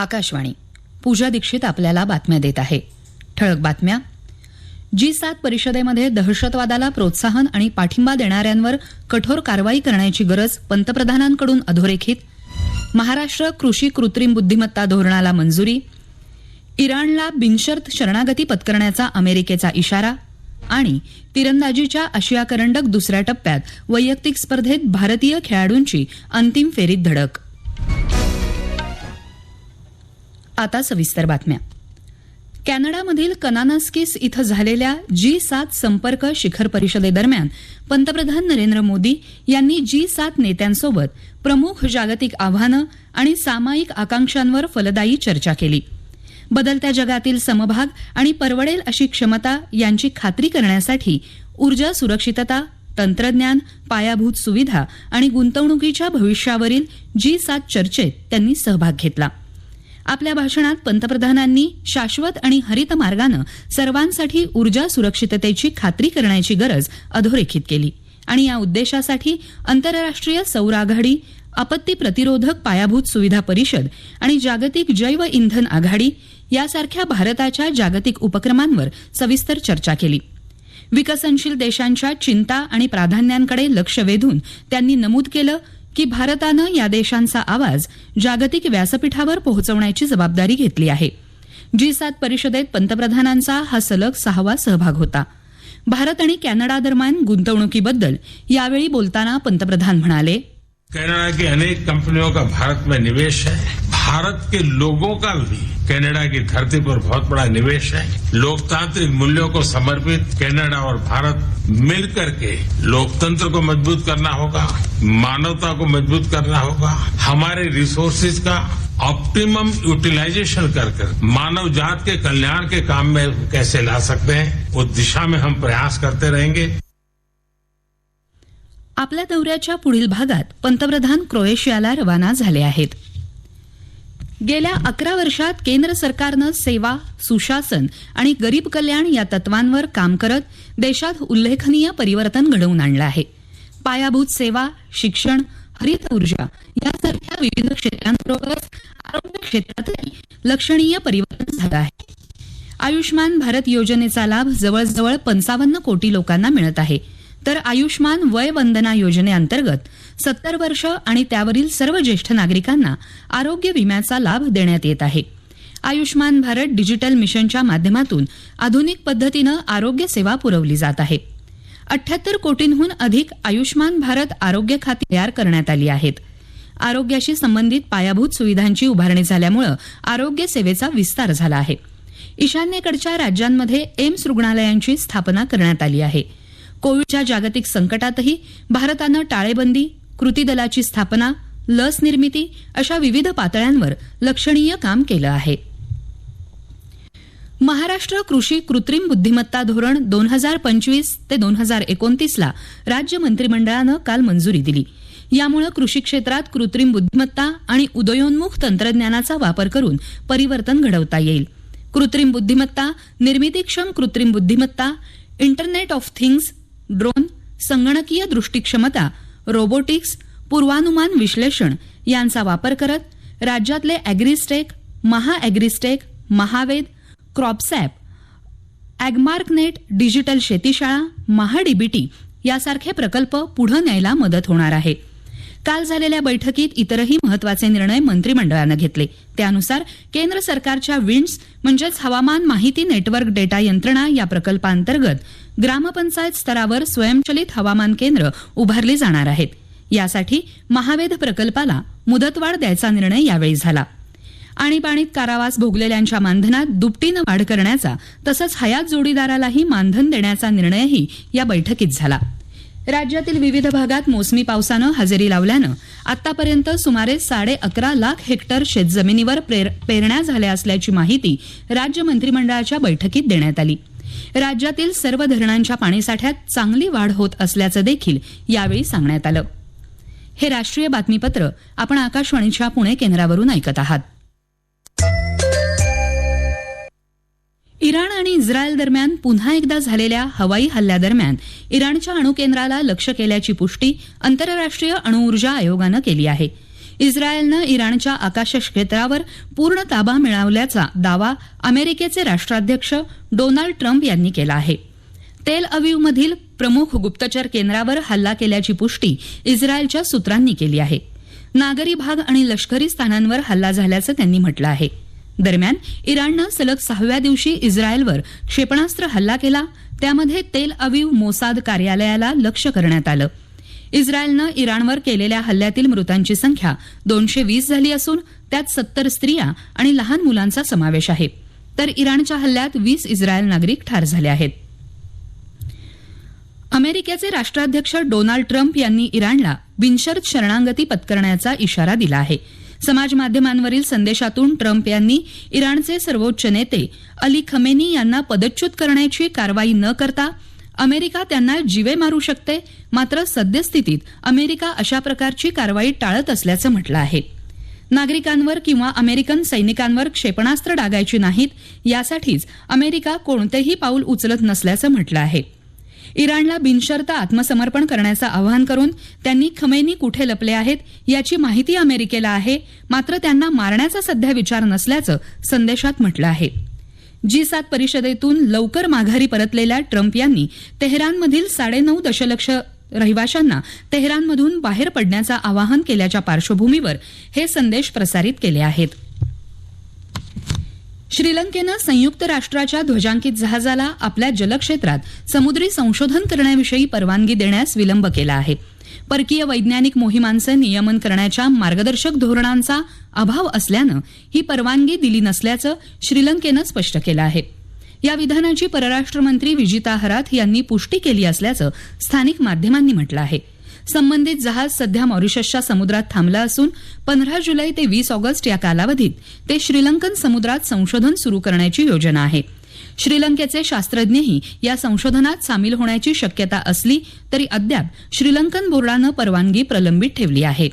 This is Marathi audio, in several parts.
आकाशवाणी. पूजा दीक्षित आपल्याला बातम्या देत आहे. ठळक बातम्या. जी सात परिषदेमध्ये दहशतवादाला प्रोत्साहन आणि पाठिंबा देणाऱ्यांवर कठोर कारवाई करण्याची गरज पंतप्रधानांकडून अधोरेखित. महाराष्ट्र कृषी कृत्रिम बुद्धिमत्ता धोरणाला मंजुरी. इराणला बिनशर्त शरणागती पत्करण्याचा अमेरिकेचा इशारा. आणि तिरंदाजीच्या आशिया करंडक दुसऱ्या टप्प्यात वैयक्तिक स्पर्धेत भारतीय खेळाडूंची अंतिम फेरीत धडक. आता सविस्तर बातम्या. कॅनडामधील कनानास्किस इथं झालेल्या जी सात संपर्क शिखर परिषदेदरम्यान पंतप्रधान नरेंद्र मोदी यांनी जी सात नेत्यांसोबत प्रमुख जागतिक आव्हानं आणि सामायिक आकांक्षांवर फलदायी चर्चा केली. बदलत्या जगातील समभाग आणि परवडेल अशी क्षमता यांची खात्री करण्यासाठी ऊर्जा सुरक्षितता तंत्रज्ञान पायाभूत सुविधा आणि गुंतवणुकीच्या भविष्यावरील जी सात चर्चेत त्यांनी सहभाग घेतला. आपल्या भाषणात पंतप्रधानांनी शाश्वत आणि हरित मार्गानं सर्वांसाठी ऊर्जा सुरक्षिततेची खात्री करण्याची गरज अधोरेखित केली. आणि या उद्देशासाठी आंतरराष्ट्रीय सौर आघाडी आपत्ती प्रतिरोधक पायाभूत सुविधा परिषद आणि जागतिक जैव इंधन आघाडी यासारख्या भारताच्या जागतिक उपक्रमांवर सविस्तर चर्चा केली. विकसनशील देशांच्या चिंता आणि प्राधान्यांकडे लक्ष वेधून त्यांनी नमूद केलं की भारतानं या देशांचा आवाज जागतिक व्यासपीठावर पोहोचवण्याची जबाबदारी घेतली आहे. जी सात परिषदेत पंतप्रधानांचा हा सलग सहावा सहभाग होता. भारत आणि कॅनडा दरम्यान गुंतवणुकीबद्दल यावेळी बोलताना पंतप्रधान म्हणाले कॅनडा की अनेक कंपनियों का भारत में निवेश है। भारत के लोगों का भी कनाडा की धरती पर बहुत बड़ा निवेश है। लोकतांत्रिक मूल्यों को समर्पित कनाडा और भारत मिलकर के लोकतंत्र को मजबूत करना होगा मानवता को मजबूत करना होगा। हमारे रिसोर्सेज का ऑप्टिमम यूटिलाइजेशन कर कर मानव जात के कल्याण के काम में कैसे ला सकते हैं उस दिशा में हम प्रयास करते रहेंगे। आपल्या दौऱ्याच्या पुढील भागात पंतप्रधान क्रोएशियाला रवाना झाले आहेत. गेल्या अकरा वर्षात केंद्र सरकारनं सेवा सुशासन आणि गरीब कल्याण या तत्वांवर काम करत देशात उल्लेखनीय परिवर्तन घडवून आणलं आहे. पायाभूत सेवा शिक्षण हरित ऊर्जा यासारख्या विविध क्षेत्रांबरोबरच आरोग्य क्षेत्रातही लक्षणीय परिवर्तन झालं आहे. आयुष्मान भारत योजनेचा लाभ जवळजवळ पंचावन्न कोटी लोकांना मिळत आहे. तर आयुष्मान वय वंदना योजनेअंतर्गत सत्तर वर्ष आणि त्यावरील सर्व ज्येष्ठ नागरिकांना आरोग्य विम्याचा लाभ देण्यात येत आहे. आयुष्मान भारत डिजिटल मिशनच्या माध्यमातून आधुनिक पद्धतीनं आरोग्य सेवा पुरवली जात आहे. अठ्याहत्तर कोटींहून अधिक आयुष्मान भारत आरोग्य खाती तयार करण्यात आली आहेत. आरोग्याशी संबंधित पायाभूत सुविधांची उभारणी झाल्यामुळे आरोग्य सेवेचा विस्तार झाला आहे. ईशान्येकडच्या राज्यांमध्ये एम्स रुग्णालयांची स्थापना करण्यात आली आहे. कोविडच्या जागतिक संकटातही भारतानं टाळेबंदी कृती दलाची स्थापना लस निर्मिती अशा विविध पातळ्यांवर लक्षणीय काम केलं आहे. महाराष्ट्र कृषी कृत्रिम बुद्धिमत्ता धोरण दोन हजार पंचवीस ते दोन हजार एकोणतीसला राज्य मंत्रिमंडळानं काल मंजुरी दिली. यामुळे कृषी क्षेत्रात कृत्रिम बुद्धिमत्ता आणि उदयोन्मुख तंत्रज्ञानाचा वापर करून परिवर्तन घडवता येईल. कृत्रिम बुद्धिमत्ता निर्मितीक्षम कृत्रिम बुद्धिमत्ता इंटरनेट ऑफ थिंग्स ड्रोन संगणकीय दृष्टीक्षमता रोबोटिक्स पूर्वानुमान विश्लेषण यांचा वापर करत राज्यातले अॅग्रिस्टेक महाअॅग्रिस्टेक महावेद क्रॉपसॅप अॅगमार्कनेट डिजिटल शेतीशाळा महाडीबीटी यासारखे प्रकल्प पुढे न्यायला मदत होणार आहे. काल झालेल्या बैठकीत इतरही महत्त्वाचे निर्णय मंत्रिमंडळानं घेतले. त्यानुसार केंद्र सरकारच्या विंड्स म्हणजेच हवामान माहिती नेटवर्क डेटा यंत्रणा या प्रकल्पांतर्गत ग्रामपंचायत स्तरावर स्वयंचलित हवामान केंद्र उभारली जाणार आहेत. यासाठी महावेध प्रकल्पाला मुदतवाढ द्यायचा निर्णय यावेळी झाला. आणीबाणीत कारावास भोगलेल्यांच्या मानधनात दुपटीनं वाढ करण्याचा तसंच हयात जोडीदारालाही मानधन देण्याचा निर्णयही या बैठकीत झाला. राज्यातील विविध भागात मोसमी पावसानं हजेरी लावल्यानं आतापर्यंत सुमारे साडे अकरा लाख हेक्टर शेतजमिनीवर पेरण्या झाल्या असल्याची माहिती राज्य मंत्रिमंडळाच्या बैठकीत देण्यात आली. राज्यातील सर्व धरणांच्या पाणीसाठ्यात चांगली वाढ होत असल्याचं देखील यावेळी सांगण्यात आलं. हे राष्ट्रीय बातमीपत्र आपण आकाशवाणीच्या पुणे केंद्रावरून ऐकत आहात. इराण आणि इस्रायल दरम्यान पुन्हा एकदा झालेल्या हवाई हल्ल्यादरम्यान इराणच्या अणुकेंद्राला लक्ष केल्याची पुष्टी आंतरराष्ट्रीय अणुऊर्जा आयोगानं केली आहे. इस्रायलनं इराणच्या आकाश क्षेत्रावर पूर्ण ताबा मिळवल्याचा दावा अमेरिकेचे राष्ट्राध्यक्ष डोनाल्ड ट्रम्प यांनी केला आहे. तेल अवीवमधील प्रमुख गुप्तचर केंद्रावर हल्ला केल्याची पुष्टी इस्रायलच्या सूत्रांनी केली आहे. नागरी भाग आणि लष्करी स्थानांवर हल्ला झाल्याचं त्यांनी म्हटलं आहे. दरम्यान इराणनं सलग सहाव्या दिवशी इस्रायलवर क्षेपणास्त्र हल्ला केला. त्यामध्ये तेल अवीव मोसाद कार्यालयाला लक्ष्य करण्यात आलं. इस्रायलनं इराणवर केलेल्या हल्ल्यातील मृतांची संख्या दोनशे वीस झाली असून त्यात सत्तर स्त्रिया आणि लहान मुलांचा समावेश आहे. तर इराणच्या हल्ल्यात वीस इस्रायल नागरिक ठार झाले आहेत. अमेरिकेचे राष्ट्राध्यक्ष डोनाल्ड ट्रम्प यांनी इराणला बिनशर्त शरणांगती पत्करण्याचा इशारा दिला आहे. समाज माध्यमांवरील संदेशातून ट्रम्प यांनी इराणचे सर्वोच्च नेते अली खमेनी यांना पदच्युत करण्याची कारवाई न करता अमेरिका त्यांना जीवे मारू शकते मात्र सद्यस्थितीत अमेरिका अशा प्रकारची कारवाई टाळत असल्याचं म्हटलं आहे. नागरिकांवर किंवा अमेरिकन सैनिकांवर क्षेपणास्त्र डागायची नाहीत यासाठीच अमेरिका कोणतेही पाऊल उचलत नसल्याचं म्हटलं आहे. इराणला बिनशर्त आत्मसमर्पण करण्याचं आवाहन करून त्यांनी खमेनी कुठे लपले आहेत याची माहिती अमेरिकेला आहे मात्र त्यांना मारण्याचा सध्या विचार नसल्याचं संदेशात म्हटलं आहे. जी सात परिषदेतून लवकर माघारी परतलेल्या ट्रम्प यांनी तेहरानमधील साडेनऊ दशलक्ष रहिवाशांना तेहरानमधून बाहेर पडण्याचं आवाहन केल्याच्या पार्श्वभूमीवर हे संदेश प्रसारित केले आहेत. श्रीलंकेनं संयुक्त राष्ट्राच्या ध्वजांकित जहाजाला आपल्या जलक्षेत्रात समुद्री संशोधन करण्याविषयी परवानगी देण्यास विलंब केला आहे. परकीय वैज्ञानिक मोहिमांचं नियमन करण्याच्या मार्गदर्शक धोरणांचा अभाव असल्यानं ही परवानगी दिली नसल्याचं श्रीलंकेनं स्पष्ट केलं आहे. या विधानाची परराष्ट्र मंत्री विजिता हराथ यांनी पुष्टी केली असल्याचं स्थानिक माध्यमांनी म्हटलं आहे. संबंधित जहाज सध्या मॉरिशसच्या समुद्रात थांबलं असून पंधरा जुलै ते वीस ऑगस्ट या कालावधीत ते श्रीलंकन समुद्रात संशोधन सुरू करण्याची योजना आहे. श्रीलंकेचे शास्त्रज्ञही या संशोधनात सामील होण्याची शक्यता असली तरी अद्याप श्रीलंकन बोर्डानं परवानगी प्रलंबित ठेवली आहे.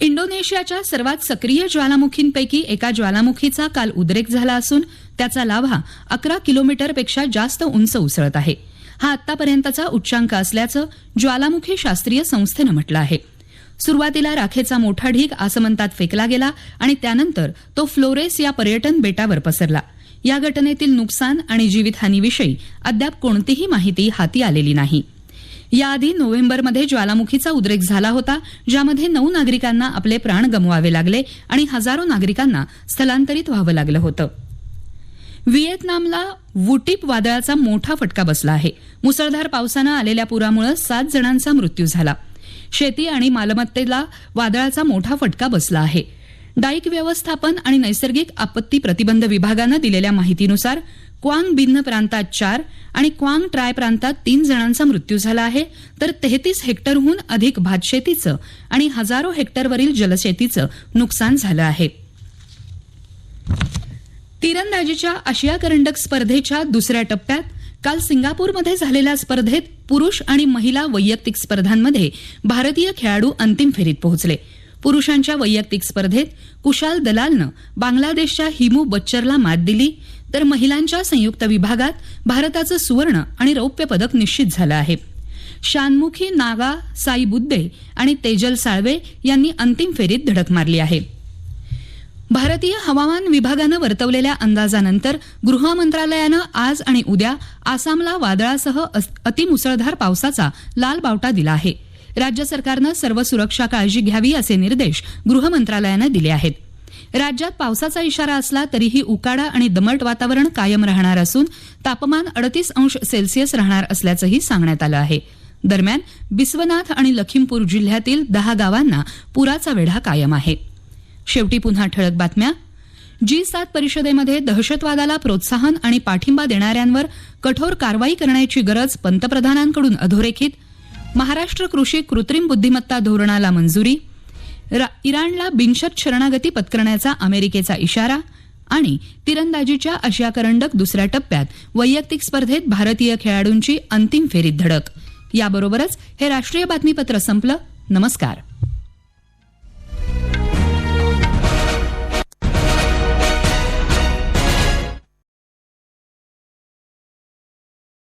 इंडोनेशियाच्या सर्वात सक्रिय ज्वालामुखींपैकी एका ज्वालामुखीचा काल उद्रेक झाला असून त्याचा लाव्हा अकरा किलोमीटरपेक्षा जास्त उंच उसळत आहे. हा आतापर्यंतचा उच्चांक असल्याचं ज्वालामुखी शास्त्रीय संस्थेनं म्हटलं आहे. सुरुवातीला राखेचा मोठा ढीग आसमंतात फेकला गेला आणि त्यानंतर तो फ्लोरेस या पर्यटन बेटावर पसरला. या घटनेतील नुकसान आणि जीवितहानीविषयी अद्याप कोणतीही माहिती हाती आलेली नाही. याआधी नोव्हेंबरमध्ये ज्वालामुखीचा उद्रेक झाला होता ज्यामध्ये नऊ नागरिकांना आपले प्राण गमवावे लागले आणि हजारो नागरिकांना स्थलांतरित व्हावं लागलं होतं. व्हिएतनामला वुटीप वादळाचा मोठा फटका बसला आहे. मुसळधार पावसानं आलेल्या पुरामुळे सात जणांचा मृत्यू झाला. शेती आणि मालमत्तेला वादळाचा मोठा फटका बसला आहे. डाईक व्यवस्थापन आणि नैसर्गिक आपत्ती प्रतिबंध विभागानं दिलेल्या माहितीनुसार क्वांग भिन्न प्रांतात चार आणि क्वांग ट्राय प्रांतात तीन जणांचा मृत्यू झाला आहे तर तेहतीस हेक्टरहून अधिक भातशेतीचं आणि हजारो हेक्टरवरील जलशेतीचं नुकसान झालं आहे. तिरंदाजीच्या आशिया करंडक स्पर्धेच्या दुसऱ्या टप्प्यात काल सिंगापूरमध्ये झालेल्या स्पर्धेत पुरुष आणि महिला वैयक्तिक स्पर्धांमध्ये भारतीय खेळाडू अंतिम फेरीत पोहोचले. पुरुषांच्या वैयक्तिक स्पर्धेत कुशाल दलालनं बांगलादेशच्या हिमू बच्चरला मात दिली तर महिलांच्या संयुक्त विभागात भारताचं सुवर्ण आणि रौप्य पदक निश्चित झालं आहे. शानमुखी नागा साई बुद्दे आणि तेजल साळवे यांनी अंतिम फेरीत धडक मारली आहे. भारतीय हवामान विभागानं वर्तवलेल्या अंदाजानंतर गृह मंत्रालयानं आज आणि उद्या आसामला वादळासह अस- अतिमुसळधार पावसाचा लाल बावटा दिला आहे. राज्य सरकारनं सर्व सुरक्षा काळजी घ्यावी असे निर्देश गृह मंत्रालयानं दिले आहेत. राज्यात पावसाचा इशारा असला तरीही उकाडा आणि दमट वातावरण कायम राहणार असून तापमान अडतीस अंश सेल्सिअस राहणार असल्याचंही सांगण्यात आलं आहे. दरम्यान बिस्वनाथ आणि लखीमपूर जिल्ह्यातील दहा गावांना पुराचा वेढा कायम आहे. शेवटी पुन्हा ठळक बातम्या. जी सात परिषदेमध्ये दहशतवादाला प्रोत्साहन आणि पाठिंबा देणाऱ्यांवर कठोर कारवाई करण्याची गरज पंतप्रधानांकडून अधोरेखित. महाराष्ट्र कृषी कृत्रिम बुद्धिमत्ता धोरणाला मंजुरी. रा- इराणला बिनशत शरणागती पत्करण्याचा अमेरिकेचा इशारा आणि तिरंदाजीच्या आशिया करंडक दुसऱ्या टप्प्यात वैयक्तिक स्पर्धेत भारतीय खेळाडूंची अंतिम फेरीत धडक. याबरोबरच हे राष्ट्रीय बातमीपत्र संपलं. नमस्कार.